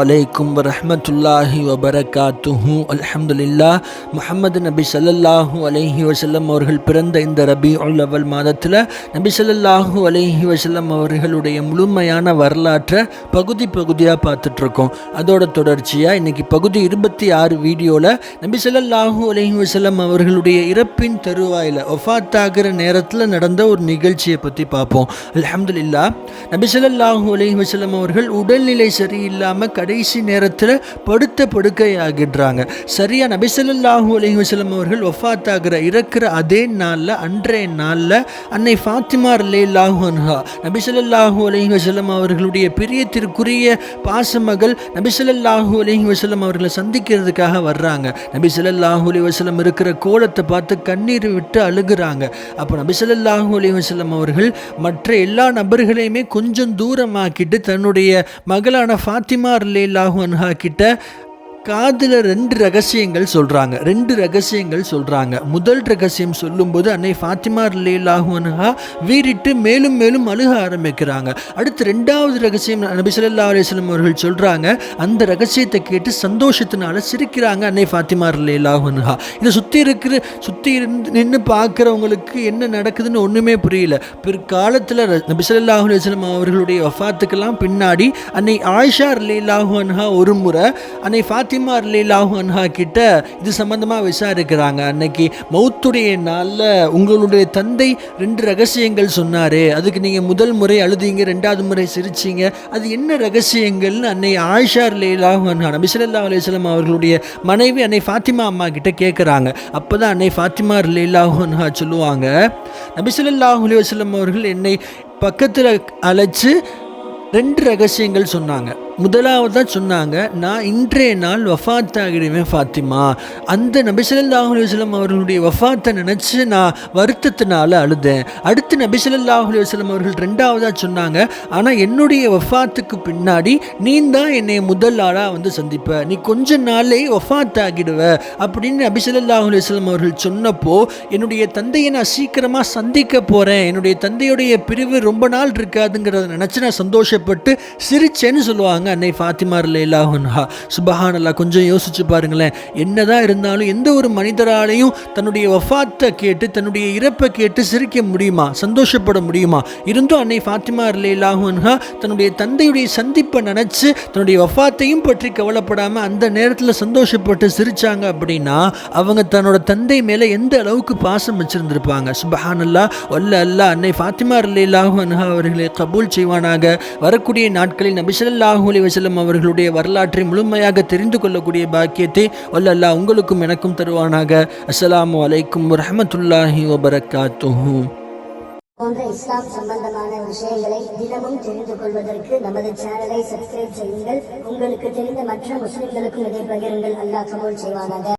அலைக்கும் வரஹ்மத்துல்லாஹி வபரகாத்துஹு அல்ஹம்துலில்லா முஹம்மது நபி ஸல்லல்லாஹு அலஹி வசல்லம் அவர்கள் பிறந்த இந்த ரபி அவல் மாதத்தில் நபி ஸல்லல்லாஹு அலஹி வசல்லம் அவர்களுடைய முழுமையான வரலாற்றை பகுதி பகுதியாக பார்த்துட்ருக்கோம். அதோட தொடர்ச்சியாக இன்னைக்கு பகுதி இருபத்தி ஆறு வீடியோவில் நபி ஸல்லல்லாஹு அலஹி வசல்லம் அவர்களுடைய இறப்பின் தருவாயில் ஒஃபாத்தாகிற நேரத்தில் நடந்த ஒரு நிகழ்ச்சியை பற்றி பார்ப்போம். அலமதுல்லா நபி சல்லாஹூ அலஹி வசல்லம் அவர்கள் உடல்நிலை சரியில்லாமல் கடைசி நேரத்தில் படுத்த படுக்கை ஆகிடுறாங்க சரியா? நபி ஸல்லல்லாஹு வசலம் அவர்கள் ஒஃபாத்தாகிற இறக்குற அதே நாளில் அன்றைய நாளில் அன்னை ஃபாத்திமா ரலியல்லாஹு அன்ஹா நபி ஸல்லல்லாஹு வசலம் அவர்களுடைய பிரியத்திற்குரிய பாசமகள் நபி ஸல்லல்லாஹு வசலம் அவர்களை சந்திக்கிறதுக்காக வர்றாங்க. நபி அலி வசலம் இருக்கிற கோலத்தை பார்த்து கண்ணீர் விட்டு அழுகுறாங்க. அப்போ நபி அலி வசலம் அவர்கள் மற்ற எல்லா நபர்களையுமே கொஞ்சம் தூரமாக்கிட்டு தன்னுடைய மகளான ஃபாத்திமா ரலியல்லாஹு அன்ஹா கிட்ட காதில் ரெண்டு ரகசியங்கள் சொல்கிறாங்க ரெண்டு ரகசியங்கள் சொல்கிறாங்க முதல் ரகசியம் சொல்லும்போது அன்னை ஃபாத்திமா ரலியல்லாஹு வீறிட்டு மேலும் மேலும் அழுக ஆரம்பிக்கிறாங்க. அடுத்து ரெண்டாவது ரகசியம் நபி சொல்லா அலிஸ்லம் அவர்கள் சொல்கிறாங்க அந்த ரகசியத்தை கேட்டு சந்தோஷத்தினால சிரிக்கிறாங்க அன்னை ஃபாத்திமா ரலியல்லாஹு இதை சுற்றி இருக்கிற சுற்றி இருந்து நின்று பார்க்குறவங்களுக்கு என்ன நடக்குதுன்னு ஒன்றுமே புரியல. பிற்காலத்தில் நபி சொல்லா அலைஹி அவர்களுடைய வஃபாத்துக்கெல்லாம் பின்னாடி அன்னை ஆயிஷா ரலியல்லாஹு ஒரு முறை அன்னை ஃபாத்தி ஃபாத்திமா லீலாஹு அன்ஹா கிட்ட இது சம்பந்தமாக விசாரிக்கிறாங்க. அன்னைக்கு மௌத்துடைய நாளில் உங்களுடைய தந்தை ரெண்டு ரகசியங்கள் சொன்னார். அதுக்கு நீங்கள் முதல் முறை அழுதீங்க ரெண்டாவது முறை சிரிச்சீங்க. அது என்ன ரகசியங்கள்னு அன்னை ஆயிஷார் லீலாஹு அன்ஹா நபிசல்லா அலிஸ்லாம் அவர்களுடைய மனைவி அன்னை ஃபாத்திமா அம்மா கிட்ட கேட்குறாங்க அப்போ தான் அன்னை ஃபாத்திமா லீலாஹு அன்ஹா சொல்லுவாங்க நபிசல்லாஹு அலி வஸ்லம் அவர்கள் என்னை பக்கத்தில் அழைச்சி ரெண்டு ரகசியங்கள் சொன்னாங்க. முதலாவது தான் சொன்னாங்க நான் இன்றைய நாள் வஃபாத்தாகிடுவேன் ஃபாத்திமா. அந்த நபிசல்லாஹ் அலுவலம் அவர்களுடைய வஃபாத்தை நினச்சி நான் வருத்தத்தினால அழுதேன். அடுத்து நபிசல்லாஹ் அலுவலம் அவர்கள் ரெண்டாவதாக சொன்னாங்க ஆனால் என்னுடைய வஃபாத்துக்கு பின்னாடி நீ தான் என்னை முதல் ஆளாக வந்து சந்திப்ப. நீ கொஞ்ச நாளே வஃபாத் ஆகிடுவ அப்படின்னு நபிசல்லாஹ் அலுவலம் அவர்கள் சொன்னப்போ என்னுடைய தந்தையை நான் சீக்கிரமாக சந்திக்க போகிறேன் என்னுடைய தந்தையுடைய பிரிவு ரொம்ப நாள் இருக்காதுங்கிறத நினச்சி நான் சந்தோஷப்பட்டு சிரிச்சேன்னு சொல்லுவாங்க. சொல்கிறாங்க அன்னை ஃபாத்திமா லேலாஹன்ஹா சுபஹானல்லா கொஞ்சம் யோசிச்சு பாருங்களேன். என்னதான் இருந்தாலும் எந்த ஒரு மனிதராலையும் தன்னுடைய வஃபாத்தை கேட்டு தன்னுடைய இறப்பை கேட்டு சிரிக்க முடியுமா? சந்தோஷப்பட முடியுமா? இருந்தும் அன்னை ஃபாத்திமா லேலாஹன்ஹா தன்னுடைய தந்தையுடைய சந்திப்பை நினச்சி தன்னுடைய வஃபாத்தையும் பற்றி கவலைப்படாமல் அந்த நேரத்தில் சந்தோஷப்பட்டு சிரித்தாங்க அப்படின்னா அவங்க தன்னோட தந்தை மேலே எந்த அளவுக்கு பாசம் வச்சுருந்துருப்பாங்க? சுபஹானல்லா வல்ல அல்லா அன்னை ஃபாத்திமா லேலாஹன்ஹா அவர்களை கபூல் செய்வானாக. வரக்கூடிய நாட்களில் நபிசல்லாஹூ அலி வசலம் அவர்களுடைய வரலாற்றை முழுமையாக தெரிந்து கொள்ளக்கூடிய பாக்கியத்தை வல்லல்லா உங்களுக்கும் எனக்கும் தருவானாக. அஸ்ஸலாமு அலைக்கும் வரஹமத்துல்லாஹி வபரகாத்துஹூ. போன்ற இஸ்லாம் சம்பந்தமான விஷயங்களை தினமும் தெரிந்து கொள்வதற்கு நமது சேனலை சப்ஸ்கிரைப் செய்யுங்கள். உங்களுக்கு தெரிந்த மற்ற முஸ்லிம்களுக்கும் இதை பகிருங்கள். அல்லாஹ் கபூல் செய்வானாக.